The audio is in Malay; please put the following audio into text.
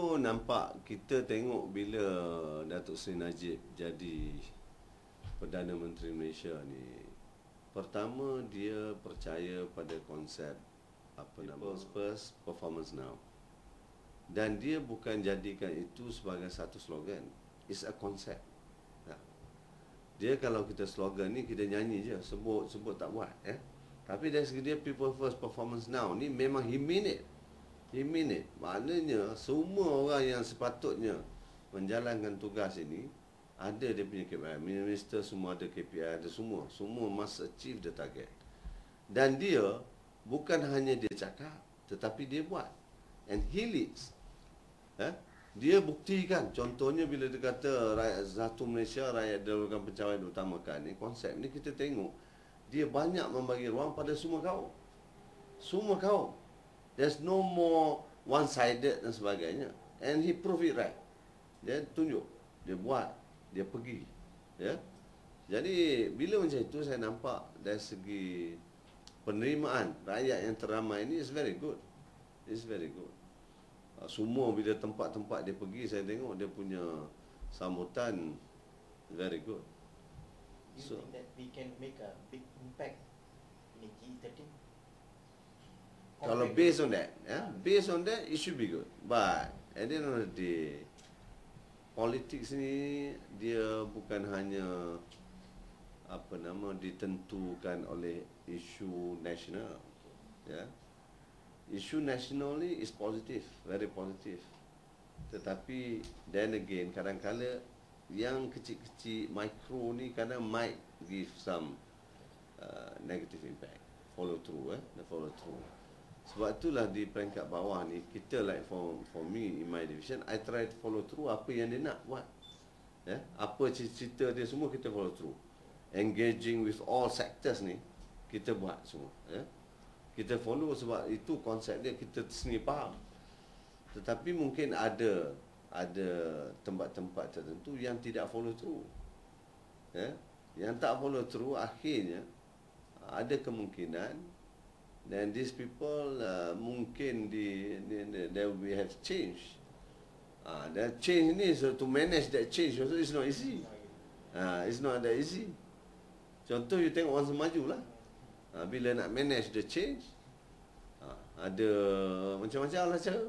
Nampak kita tengok bila Datuk Seri Najib jadi Perdana Menteri Malaysia ni Pertama dia percaya pada konsep apa nama? first performance now. Dan dia bukan jadikan itu sebagai satu slogan. It's a concept. Ya. dia kalau kita slogan ni kita nyanyi je sebut sebut tak buat ya. tapi dari segi dia people first performance now ni memang he mean it It. Maknanya semua orang yang sepatutnya menjalankan tugas ini ada dia punya KPI. Minister semua ada KPI, ada semua. Semua must achieve the target. Dan dia bukan hanya dia cakap, tetapi dia buat. And he leads. Eh? Dia buktikan. Contohnya bila dia kata rakyat satu Malaysia, rakyat dahulukan pencapaian utamakan ni, konsep ni kita tengok dia banyak membagi ruang pada semua kaum. Semua kaum. There's no more one-sided dan sebagainya. And he prove it right. Dia tunjuk, dia buat, dia pergi. Ya. Jadi bila macam itu saya nampak dari segi penerimaan rakyat yang teramai ini is very good. It's very good. Ah, semua bila tempat-tempat dia pergi saya tengok dia punya sambutan very good. Do you so, think that we can make a big impact in the G13? Kalau based on that, yeah, based on that, it should be good. But at the end of the day, politics ni dia bukan hanya apa nama ditentukan oleh isu nasional, ya. Yeah. Isu nasional ni is positive, very positive. Tetapi then again, kadang-kala yang kecil-kecil micro ni kadang might give some uh, negative impact. Follow through, eh, the follow through. Sebab itulah di peringkat bawah ni kita like for for me in my division I try to follow through apa yang dia nak buat. Ya, yeah? apa cerita dia semua kita follow through. Engaging with all sectors ni kita buat semua, ya. Yeah? Kita follow sebab itu konsep dia kita sendiri faham. Tetapi mungkin ada ada tempat-tempat tertentu yang tidak follow through. Ya, yeah? yang tak follow through akhirnya ada kemungkinan then these people uh, mungkin di, they will have change ah uh, that change ni so to manage that change. Also is not easy. Ah uh, it's not that easy. Contoh you tengok orang semaju lah uh, bila nak manage the change uh, ada macam-macam lah cara